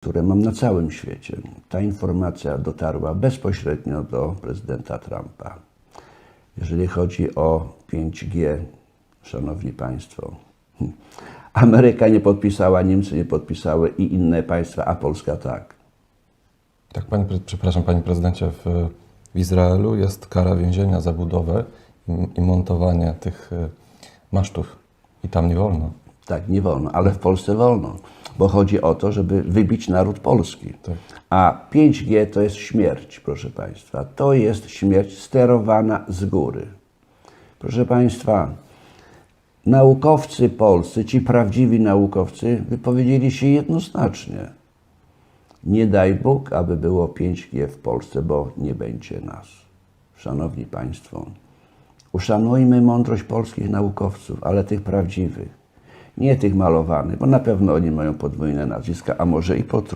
które mam na całym świecie. Ta informacja dotarła bezpośrednio do prezydenta Trumpa. Jeżeli chodzi o 5G, szanowni państwo, Ameryka nie podpisała, Niemcy nie podpisały i inne państwa, a Polska tak. Tak, panie, pre- przepraszam, panie prezydencie, w, w Izraelu jest kara więzienia za budowę i, i montowanie tych y, masztów. I tam nie wolno. Tak, nie wolno, ale w Polsce wolno, bo chodzi o to, żeby wybić naród polski. Tak. A 5G to jest śmierć, proszę Państwa. To jest śmierć sterowana z góry. Proszę Państwa, naukowcy polscy, ci prawdziwi naukowcy, wypowiedzieli się jednoznacznie. Nie daj Bóg, aby było 5G w Polsce, bo nie będzie nas. Szanowni Państwo, uszanujmy mądrość polskich naukowców, ale tych prawdziwych. Nie tych malowanych, bo na pewno oni mają podwójne nazwiska, a może i potrójne.